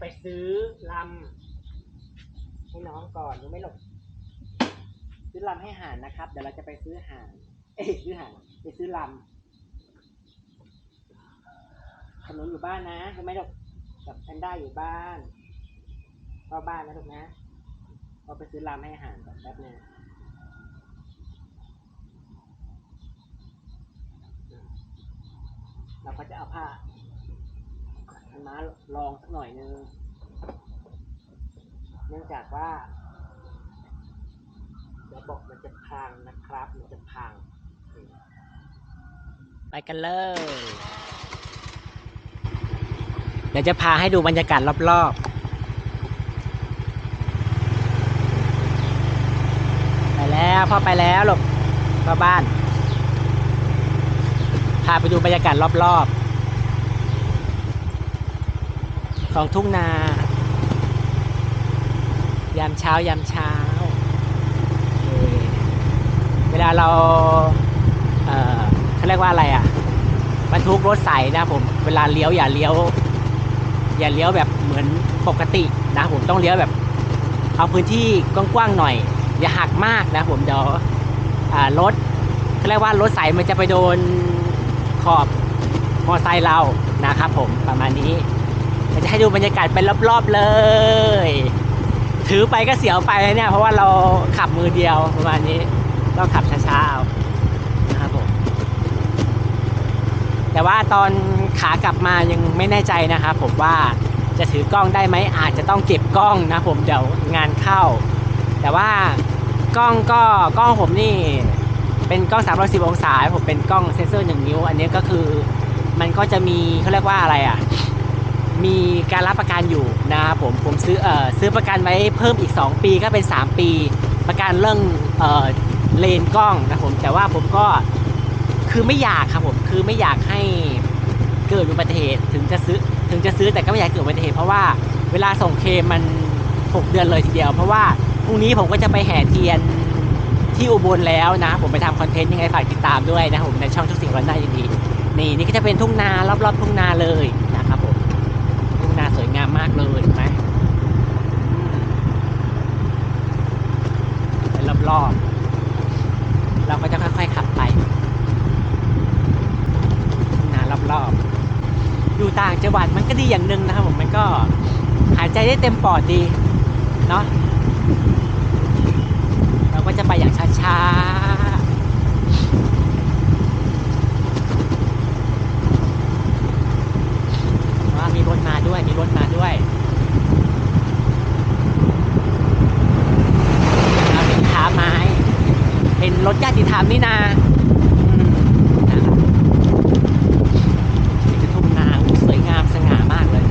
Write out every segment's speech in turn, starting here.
ไปซื้อลำให้น้องก่อนรู้ไหลูกซื้อลำให้ห่านนะครับ เดี๋ยวเราจะไปซื้อห่านเอ้ยซื้อห่านไปซื้อลำขนุนอยู่บ้านนะรู้ไหลูกกับแพนด้าอยู่บ้านพ่อบ้านนะลูกนะพอไปซื้อลำให้ห่านก่อนแป๊บนึงเราก็จะเอาผ้า นม้าลองสักหน่อยนึง เนื่องจากว่าระบบมันจะพังนะครับ มันจะพัง ไปกันเลย เดี๋ยวจะพาให้ดูบรรยากาศรอบๆ ไปแล้วพ่อไปแล้วหลูกพ่อบ้าน พาไปดูบรรยากาศรอบๆ ของทุ่งนา ยามเช้ายามเช้าเเวลาเราเออเขาเรียกว่าอะไรอะบรรทุกรถใส่นะผม เวลาเลี้ยวอย่าเลี้ยว อย่าเลี้ยวแบบเหมือนปกตินะผมต้องเลี้ยวแบบ เอาพื้นที่กว้างๆหน่อย อย่าหักมากนะผมเดี๋ยวรถเขาเรียกว่ารถใส่มันจะไปโดนขอบมอไซค์เรานะครับผมประมาณนี้ เดี๋ยวจะให้ดูบรรยากาศไปรอบๆเลย ถือไปก็เสียวไปเนี่ย เพราะว่าเราขับมือเดียวประมาณนี้ ต้องขับช้าๆเอานะครับผมแต่ว่าตอนขากลับมายังไม่แน่ใจนะครับผมว่าจะถือกล้องได้ไหมอาจจะต้องเก็บกล้องนะผมเดี๋ยวงานเข้า แต่ว่ากล้องก็กล้องผมนี่ เป็นกล้อง 310 องศาผมเป็นกล้องเซนเซอร์ 1 นิ้ว อันนี้ก็คือมันก็จะมีเขาเรียกว่าอะไรอะ มีการรับประกันอยู่นะครับผมผมซื้อเอ่อซื้อประกันไว้เพิ่มอีก 2 ปีก็เป็น 3 ปี ประกันเรื่องเอ่อเลนกล้องนะผมแต่ว่าผมก็คือไม่อยากครับผมคือไม่อยากให้เกิดอุบัติเหตุถึงจะซื้อถึงจะซื้อแต่ก็ไม่อยากเกิดอุบัติเหตุเพราะว่าเวลาส่งเคมมัน 6 เดือนเลยทีเดียว เพราะว่าพรุ่งนี้ผมก็จะไปแห่เทียนที่อุบลแล้วนะ ผมไปทำคอนเทนต์ยังไงฝากติดตามด้วยนะผมในช่องทุกสิ่งวันหน้ยินดีนี่นี่ก็จะเป็นทุ่งนารอบๆทุ่งนาเลยนะครับผม ทุ่งนาสวยงามากเลยไหมเป็นรอบๆเราก็จะค่อยๆขับไปนารอบๆอยู่ต่างจังหวัดมันก็ดีอย่างหนึ่งนะครับผมมันก็หายใจได้เต็มปอดดีเนาะเราก็จะไปอย่างช้าๆว่ามีรถมาด้วย มีรถมาด้วย เราเป็นขาไม้ เป็นร ถาติธรรมนี่นาอืมนะครับนี่คือทุ่งนาอู้สวยงามสง่ามากเลย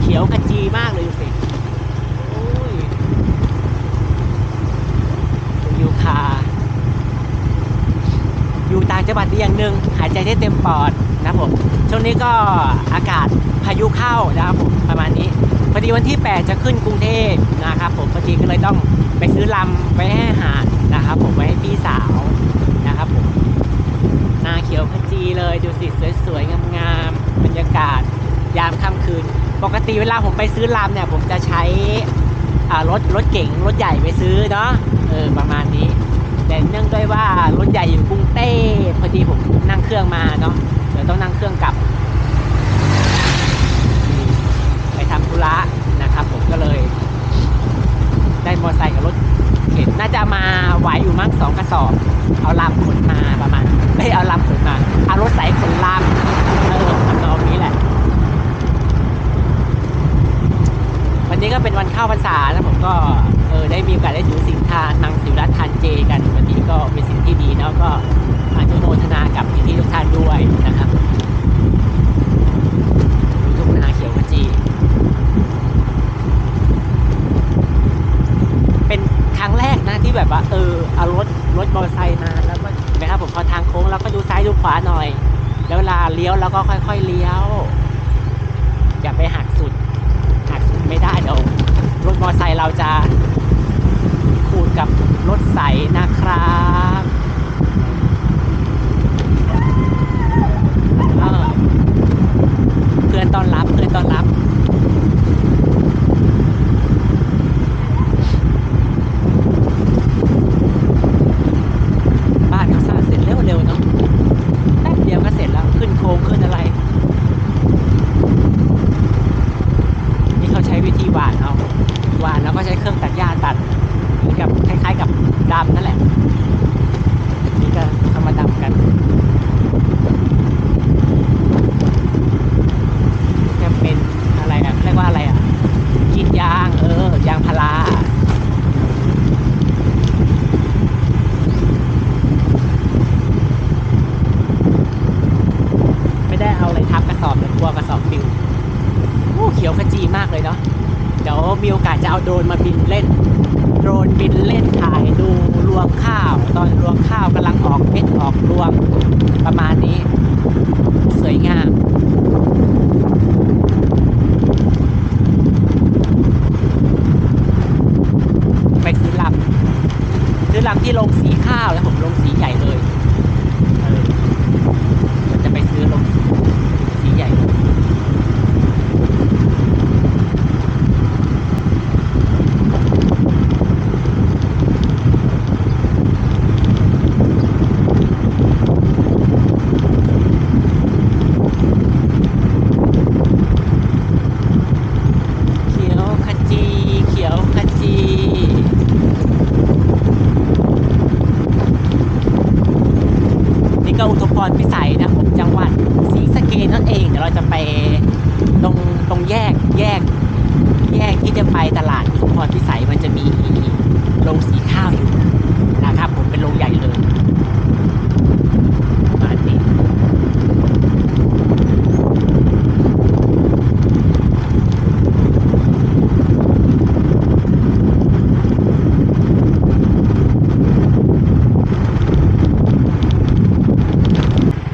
เขียวขจีมากเลยดูสิโอ้ยเป็นยูคา อยู่ต่างจังหวัดดีอย่างหนึ่งหาย ใจได้เต็มปอดนะครับผมช่วงนี้ก็อากาศพายุเข้านะครับผมประมาณนี้พอดีวันที่ 8 จะขึ้นกรุงเทพนะครับผมพอดีก็เลยต้องไปซื้อลำไว้ให้อาหารนะครับ ผมไว้ให้พี่สาวนะครับผมนาเขียวขจีเลยดูสิสวยๆงามๆบรรยากาศยามค่ำคืน ปกติเวลาผมไปซื้อลำเนี่ย ผมจะใช้รถรถเก๋งรถใหญ่ไปซื้อเนาะเออประมาณนี้ แต่เนื่องด้วยว่ารถใหญ่อยู่กรุงเทพพอดีผมนั่งเครื่องมาเนาะเดี๋ยวต้องนั่งเครื่องกลับ ไปทำธุระนะครับ ผมก็เลย ได้มอเตอร์ไซค์กับรถเข็นน่าจะมาไหวอยู่มั้งสองกระสอบ เอาลำขนมาประมาณไม่เอาลำขนมาเอารถใส่ขนลำเออทำนองนี้แหละ วันนี้ก็เป็นวันเข้าพรรษาแล้วผมก็เออได้มีโอกาสได้ถือศีลทานมังสวิรัตทานเจกัน วันนี้ก็เป็นสิ่งที่ดีเนาะก็อนุโมทนากับพี่ๆทุกท่านด้วยนะครับทุกนาเขียวขจี เป็นครั้งแรกนะ ที่แบบว่าเออเอารถรถมอเตอร์ไซค์มาแล้วก็นไหมครับผมพอทางโค้งเราก็ดูซ้ายดูขวาหน่อย แล้วเวลาเลี้ยวเราก็ค่อย ๆเลี้ยว อย่าไปหักสุดหักสุดไม่ได้เดี๋ยวรถมอเตอร์ไซค์เราจะขูดกับรถใสนะครับเออเพื่อนต้อนรับเพื่อนต้อนรับ เอาโดรนมา บินเล่น โดรนบินเล่นถ่ายดูรวงข้าว ตอนรวงข้าวกำลังออกเม็ดออกรวงประมาณนี้ สวยงามไปซื้อลำซื้อลำที่ลงสีข้าวแล้วผมลงสีใหญ่เลยเออผมจะไปซื้อลงสีใหญ่เลย เขียวขจี เขียวขจี นี่ก็อุทุมพรพิสัยนะผมจังหวัดศรีสะเกษนั่นเองเดี๋ยวเราจะไปตรงตรงแยกแยก แยกที่จะไปตลาดอุทุมพรพิสัยมันจะมีโรงสีข้าวอยู่นะครับ ผมเป็นโรงใหญ่เลยมาดิ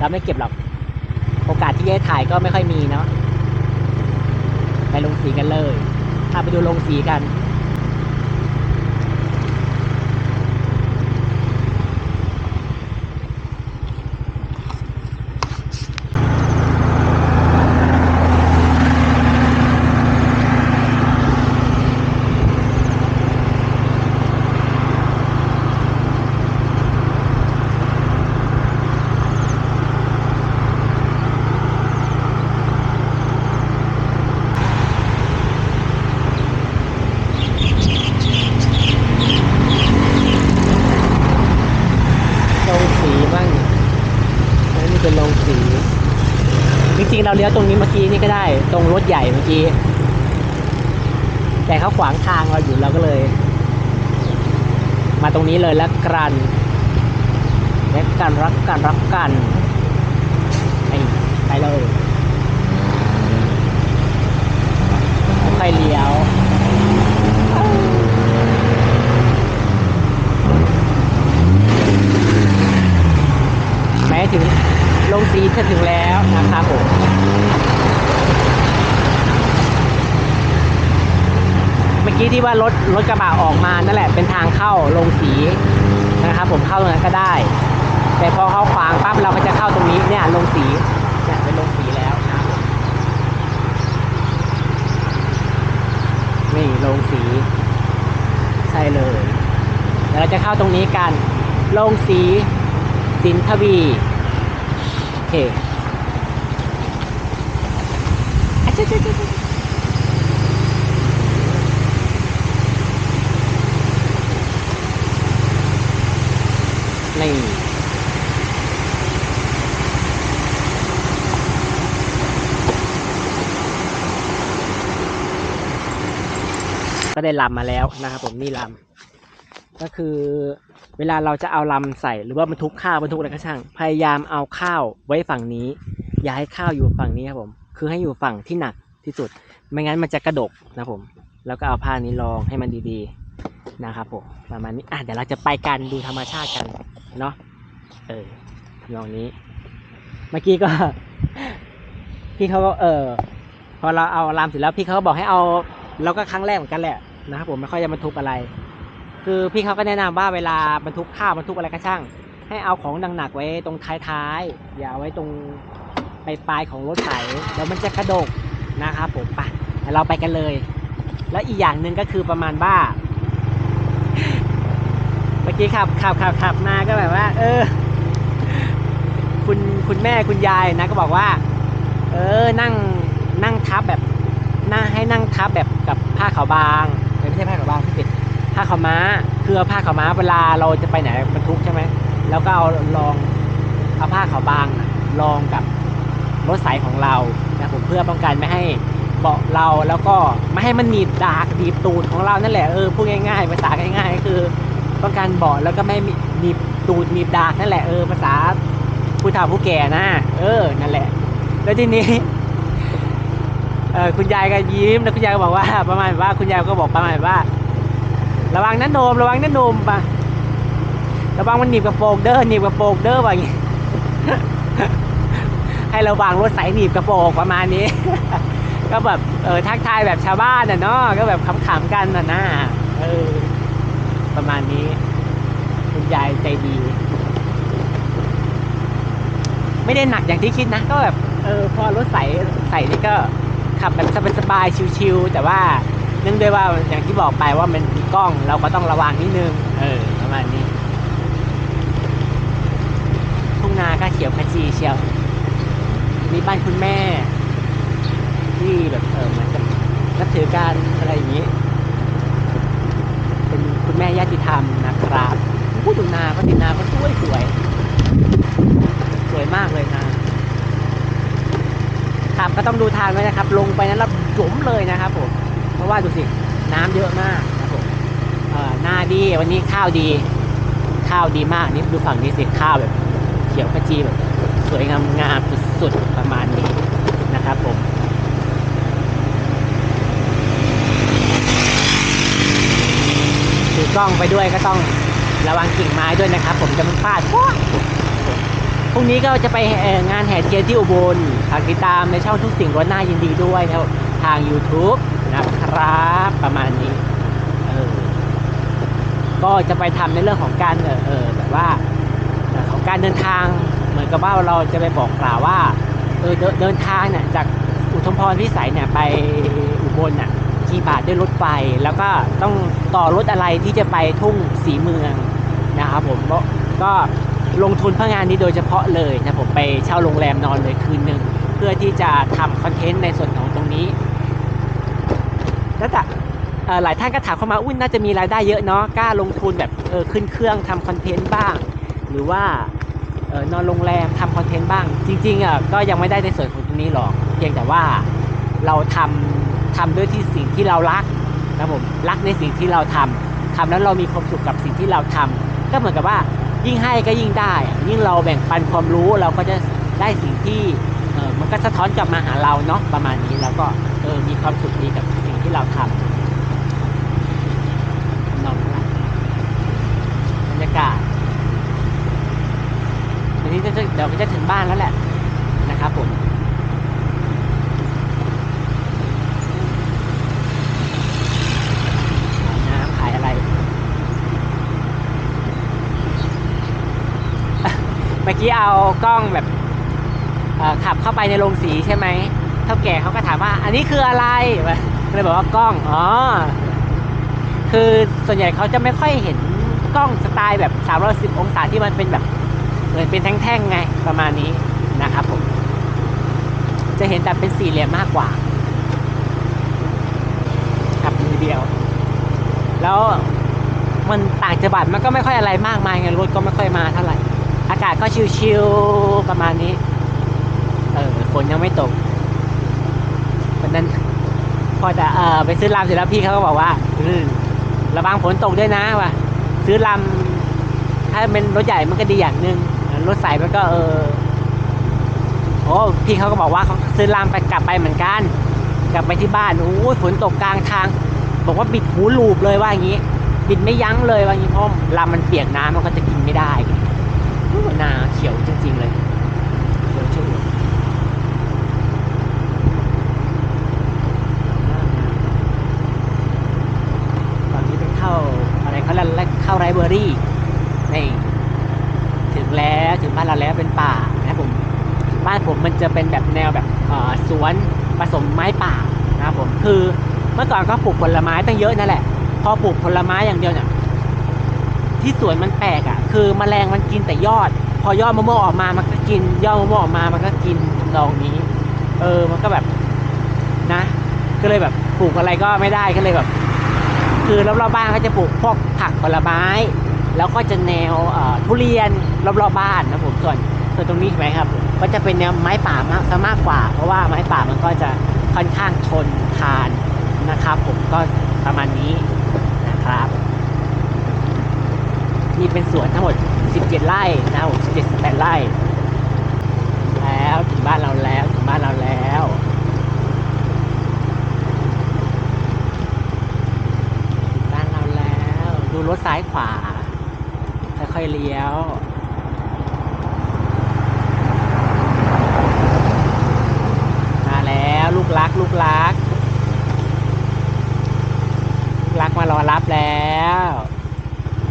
เราไม่เก็บหรอก โอกายก็ไม่ค่อยมีเนาะไปลงสีกันเลยพาไปดูลงสีกัน ลงสีบ้างอันนี้เป็นลงสี จริงๆ เราเลี้ยวตรงนี้เมื่อกี้นี่ก็ได้ ตรงรถใหญ่เมื่อกี้ แต่เขาขวางทางเราอยู่เราก็เลย มาตรงนี้เลยแล้วกันแล้วกันรักกันรักกันไปไปเลยค่อยเลี้ยวแม้ถึง ลงสีจะถึงแล้วนะครับผมเมื่อกี้ที่ว่ารถรถกระบะออกมานั่นแหละเป็นทางเข้าลงสีนะครับผมเข้าตรงนั้นก็ได้ แต่พอเข้าขวางปั๊บเราก็จะเข้าตรงนี้เนี่ยลงสีเนี่ยเป็นลงสีแล้วนะผมนี่ลงสีใช่เลยเดี๋ยวเราจะเข้าตรงนี้กันลงสีสินทวี เคอะจ๊ะจ๊ะจ๊ะจ๊ะนี่ก็ได้ลำมาแล้วนะครับผมนี่ลำ ก็คือเวลาเราจะเอาลำใส่หรือว่าบรรทุกข้าวบรรทุกอะไรก็ช่าง พยายามเอาข้าวไว้ฝั่งนี้ อย่าให้ข้าวอยู่ฝั่งนี้ครับผม คือให้อยู่ฝั่งที่หนักที่สุด ไม่งั้นมันจะกระดกนะผม แล้วก็เอาผ้านี้รองให้มันดีๆนะครับผมประมาณนี้อะเดี๋ยวเราจะไปกันดูธรรมชาติกันเนาะเออทำนองนี้ เมื่อกี้ก็พี่เขาก็เออพอเราเอาลำเสร็จแล้วพี่เขาก็บอกให้เอาเราก็ครั้งแรกเหมือนกันแหละนะครับผมไม่ค่อยจะบรรทุกอะไร คือพี่เขาก็แนะนำว่าเวลาบรรทุกข้าวบรรทุกอะไรก็ช่าง ให้เอาของหนักๆไว้ตรงท้ายๆอย่าเอาไว้ตรงปลายของรถไถแล้วมันจะกระดกนะครับผมไปเดี๋ยวเราไปกันเลย แล้วอีกอย่างหนึ่งก็คือประมาณว่าเมื่อกี้ขับขับขับขับมาก็แบบว่า เออ คุณคุณแม่คุณยายนะก็บอกว่า เออนั่งนั่งทับแบบนั่งให้นั่งทับแบบกับผ้าขาวบางไม่ใช่ผ้าขาวบางที่ปิด ผ้าขาวม้าคือเอาผ้าขาวม้าเวลาเราจะไปไหนบรรทุกใช่ไหมแล้วก็เอาลองเอาผ้าขาวบางลองกับรถสายของเรานะผมเพื่อป้องกันไม่ให้เบาะเราแล้วก็ไม่ให้มันหนีบดากหนีบตูดของเรานั่นแหละเออพูดง่ายๆภาษาง่ายๆก็คือป้องกันเบาะแล้วก็ไม่หนีบตูดหนีบดากนั่นแหละเออภาษาผู้เฒ่าผู้แก่นะเออนั่นแหละ แล้วทีนี้เออคุณยายก็ยิ้มแล้วคุณยายก็บอกว่าประมาณว่าคุณยายก็บอกประมาณว่า ระวังนะโนมระวังนะโนมปะระวังมันหนีบกระโปรงเด้อหนีบกระโปรงเด้อว่าอย่างงี้ให้ระวังรถใสหนีบกระโปรงประมาณนี้ ก็แบบเออทักทายแบบชาวบ้านน่ะเนาะก็แบบขำๆกันน่ะนะเออประมาณนี้ คุณยายใจดี ไม่ได้หนักอย่างที่คิดนะก็แบบเออพอรถใสใสนี่ก็ขับแบบสบายๆชิวๆแต่ว่าเนื่องด้วยว่าอย่างที่บอกไปว่ามัน กล้องเราก็ต้องระวังนิดนึง เออประมาณนี้ทุ่งนาก็เขียวขจีเชียวมีบ้านคุณแม่ ที่แบบเออเหมือนกับนับถือการอะไรอย่างนี้ เป็นคุณแม่ญาติธรรมนะครับพูดถึงนาก็ตินาก็สวยสวยสวยมากเลยนะครับก็ต้องดูทางด้วยนะครับ ลงไปนั้นแล้วจุ๋มเลยนะครับผมเพราะว่าดูสิน้ำเยอะมาก หน้าดีวันนี้ข้าวดี ข้าวดีมากนี่ดูฝั่งนี้สิข้าวแบบ เขียวขจีแบบ สวยงามงามสุดๆประมาณนี้นะครับผมถือกล้องไปด้วยก็ต้องระวังกิ่งไม้ด้วยนะครับ ผมจะมันพลาดพรุ่งนี้ก็จะไปงานแห่เทียนที่อุบลฝากติดตามในช่องทุกสิ่งรถหน้ายินดีด้วยทาง YouTube นะครับประมาณนี้ ก็จะไปทำในเรื่องของการเออเออแบบว่าของการเดินทางเหมือนกับว่าเราจะไปบอกกล่าวว่าเออเดินทางเนี่ยจากอุทุมพรพิสัยเนี่ยไปอุบลน่ะกี่บาทด้วยรถไฟแล้วก็ต้องต่อรถอะไรที่จะไปทุ่งสีเมืองนะครับผมก็ก็ลงทุนเพื่องานนี้โดยเฉพาะเลยนะผมไปเช่าโรงแรมนอนเลยคืนหนึ่งเพื่อที่จะทำคอนเทนต์ในส่วนของตรงนี้แล้วแต่ หลายท่านก็ถามเข้ามาอุ้ยน่าจะมีรายได้เยอะเนาะกล้าลงทุนแบบเออขึ้นเครื่องทำคอนเทนต์บ้าง หรือว่าเออนอนโรงแรมทำคอนเทนต์บ้าง จริงๆอะก็ยังไม่ได้ในส่วนของตรงนี้หรอก เพียงแต่ว่าเราทำทำด้วยที่สิ่งที่เรารักนะผมรักในสิ่งที่เราทำทำแล้วเรามีความสุขกับสิ่งที่เราทำก็เหมือนกับว่ายิ่งให้ก็ยิ่งได้ ยิ่งเราแบ่งปันความรู้เราก็จะได้สิ่งที่เออมันก็สะท้อนกลับมาหาเราเนาะประมาณนี้แล้วก็เออมีความสุขดีกับสิ่งที่เราทำนอนหลับบรรยากาศทีนี้ก็จะเดี๋ยวก็จะถึงบ้านแล้วแหละนะครับผมขายน้ำขายอะไร เมื่อกี้เอากล้องแบบขับเข้าไปในโรงสีใช่ไหมเท่าแก่เขาก็ถามว่า อันนี้คืออะไรก็เลยบอกว่ากล้อง อ๋อ คือส่วนใหญ่เขาจะไม่ค่อยเห็น กล้องสไตล์แบบ 310 องศาที่มันเป็นแบบเหมือนเป็นแท่งๆไงประมาณนี้นะครับผม จะเห็นแต่เป็นสี่เหลี่ยมมากกว่าขับมือเดียว แล้วมันต่างจังหวัดมันก็ไม่ค่อยอะไรมากมายไงรถก็ไม่ค่อยมาเท่าไหร่ อากาศก็ชิวๆประมาณนี้ เออฝนยังไม่ตกวันนั้นพอจะเออไปซื้อลำเสร็จแล้วพี่เขาก็บอกว่า อืมระวังฝนตกด้วยนะว่ะ ซื้อลำถ้าเป็นรถใหญ่มันก็ดีอย่างหนึ่งรถใสมันก็เออโอ้พี่เขาก็บอกว่าเขาซื้อลำไปกลับไปเหมือนกัน กลับไปที่บ้านโอ้ยฝนตกกลางทาง บอกว่าบิดหูลูบเลยว่าอย่างนี้ บิดไม่ยั้งเลยว่าอย่างนี้เพราะลำมันเปียกน้ำมันก็จะกินไม่ได้ไงโอ้นาเขียวจริง ๆ เลยเขียวชุ่มตอนนี้เป็นเข้าอะไรเขาเรียกเข้าไรเบ อรี่นี่ถึงแล้วถึงบ้านเราแล้วเป็นป่านะผมบ้านผมมันจะเป็นแบบแนวแบบสวนผสมไม้ป่านะครับผมคือเมื่อก่อนก็ปลูกผลไม้ตั้งเยอะนั่นแหละ พอปลูกผลไม้อย่างเดียวเนี่ยที่สวนมันแปลกอะ คือแมลงมันกินแต่ยอด พอยอดมะม่วงออกมามันก็กิน ยอดมะม่วงออกมามันก็กินทำนองนี้ เออมันก็แบบนะ ก็เลยแบบปลูกอะไรก็ไม่ได้ก็เลยแบบ คือรอบๆบ้านก็จะปลูกพวกผักผลไม้ แล้วก็จะแนวทุเรียนรอบๆบ้านนะผมส่วนส่วนตรงนี้ใช่ไหมครับ ก็จะเป็นแนวไม้ป่ามากซะมากกว่า เพราะว่าไม้ป่ามันก็จะค่อนข้างทนทานนะครับ ผมก็ประมาณนี้นะครับนี่เป็นสวนทั้งหมด 17 ไร่นะครับผม17 18ไร่ แล้วถึงบ้านเราแล้วถึงบ้านเราแล้ว ดูรถซ้ายขวาค่อยๆเลี้ยวมาแล้วลูกรักลูกรักลูกรักมารอรับแล้ว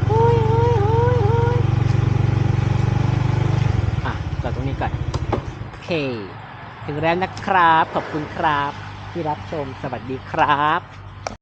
หุยหุยหุยหุยอะจอดตรงนี้ก่อน โอเค ถึงแล้วนะครับ ขอบคุณครับ ที่รับชมสวัสดีครับ